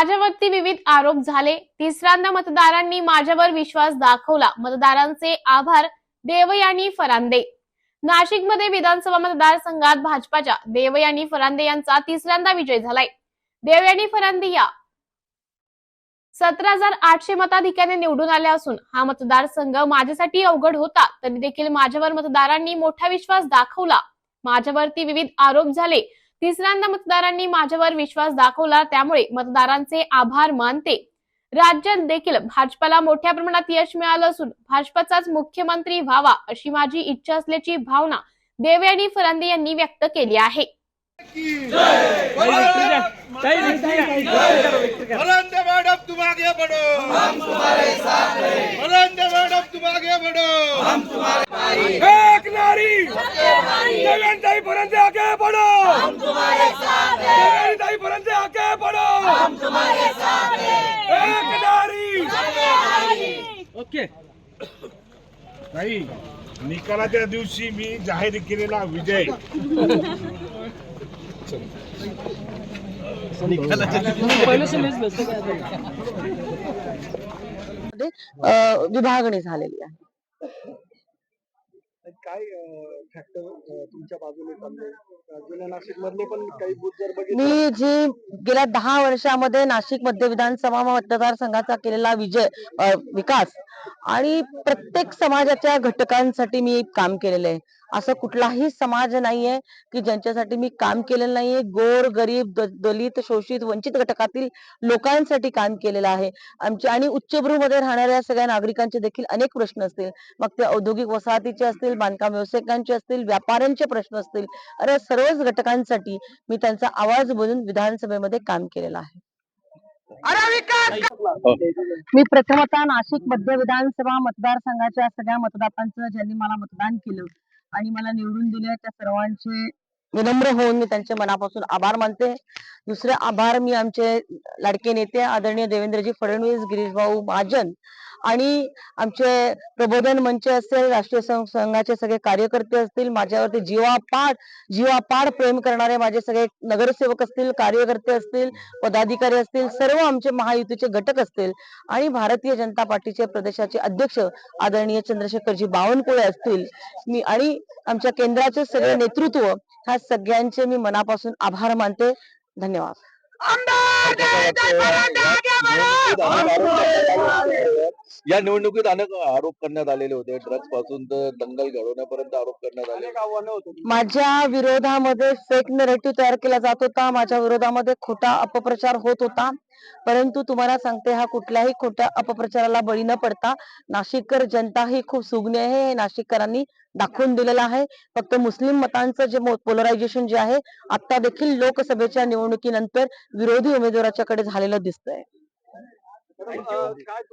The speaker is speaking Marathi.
माझ्यावरती विविध आरोप झाले. तिसऱ्यांदा मतदारांनी माझ्यावर विश्वास दाखवला. मतदारांचे आभार देवयानी फरांदे. नाशिकमध्ये विधानसभा मतदारसंघात भाजपाच्या देवयानी फरांदे यांचा तिसऱ्यांदा विजय झालाय. देवयानी फरांदे या सतरा हजार आठशे मताधिक्याने निवडून आल्या असून हा मतदारसंघ माझ्यासाठी अवघड होता. तरी देखील माझ्यावर मतदारांनी मोठा विश्वास दाखवला. माझ्यावरती विविध आरोप झाले. तिसऱ्यांदा मतदारांनी माझ्यावर विश्वास दाखवला त्यामुळे मतदारांचे आभार मानते. राज्यात देखील भाजपाला मोठ्या प्रमाणात यश मिळालं असून भाजपाचाच मुख्यमंत्री व्हावा अशी माझी इच्छा असल्याची भावना देवे आणि फरांदे यांनी व्यक्त केली आहे. तुम आगे बढ़ो. हम तुम्हारे साथ हैं तुम आगे बढ़ो. हम तुम्हारे देवेंद्र पर्यंत आगे बढ़ो। हम तुम्हारे साथ हैं। देवेंद्र पर्यंत आगे बढ़ो। हम तुम्हारे साथ हैं। एक नारी। ओके। नाही निकालाच्या दिवशी मी जाहीर केलेला विजय. विभागणी झालेली आहे. काय फॅक्टर तुमच्या बाजूने चालले जुन्या नाशिक मधले पण काही बूथ जर बघितले मी जी गेल्या दहा वर्षामध्ये नाशिक मध्य विधानसभा मतदारसंघाचा केलेला विजय अ, विकास आणि प्रत्येक समाजाच्या घटकांसाठी मी काम केलेलं आहे. असं कुठलाही समाज नाहीये की ज्यांच्यासाठी मी काम केलेलं नाहीये. गोर गरीब दलित शोषित वंचित घटकातील लोकांसाठी काम केलेलं आहे. आमच्या आणि उच्चभ्रूमध्ये राहणाऱ्या सगळ्या नागरिकांचे देखील अनेक प्रश्न असतील. मग ते औद्योगिक वसाहतीचे असतील बांधकाम व्यावसायिकांचे असतील व्यापाऱ्यांचे प्रश्न असतील. अरे सर्वच घटकांसाठी मी त्यांचा आवाज बनून विधानसभेमध्ये काम केलेलं आहे. मी प्रथमतः नाशिक मध्य विधानसभा मतदारसंघाच्या सगळ्या मतदारांचं ज्यांनी मला मतदान केलं आणि मला निवडून दिले त्या सर्वांचे विनम्र होऊन मी त्यांचे मनापासून आभार मानते. दुसरे आभार मी आमचे लाडके नेते आदरणीय देवेंद्रजी फडणवीस गिरीश भाऊ महाजन आणि आमचे प्रबोधन मंच असेल राष्ट्रीय संघाचे सगळे कार्यकर्ते असतील माझ्यावरती जीवापाड जीवापाड प्रेम करणारे माझे सगळे नगरसेवक असतील कार्यकर्ते असतील पदाधिकारी असतील सर्व आमचे महायुतीचे घटक असतील आणि भारतीय जनता पार्टीचे प्रदेशाचे अध्यक्ष आदरणीय चंद्रशेखरजी बावनकुळे असतील. मी आणि आमच्या केंद्राचे सगळे नेतृत्व ह्या सगळ्यांचे मी मनापासून आभार मानते. धन्यवाद. या निवडणुकीत अनेक आरोप करण्यात आलेले होते. ड्रग्जपासून तर दंगल घडवण्यापर्यंत आरोप करण्यात आले. माझ्या विरोधामध्ये फेक नरेटिव्ह तयार केला जात होता. माझ्या विरोधामध्ये खोटा अपप्रचार होत होता. परंतु तुम्हाला सांगते हा कुठल्याही खोट्या अपप्रचाराला बळी न पडता नाशिककर जनता ही खूप सुज्ञ आहे. हे नाशिककरांनी दाखवून दिलेलं आहे. फक्त मुस्लिम मतांचं जे पोलरायझेशन जे आहे आता देखील लोकसभेच्या निवडणुकीनंतर विरोधी उमेदवाराच्याकडे झालेलं दिसतंय.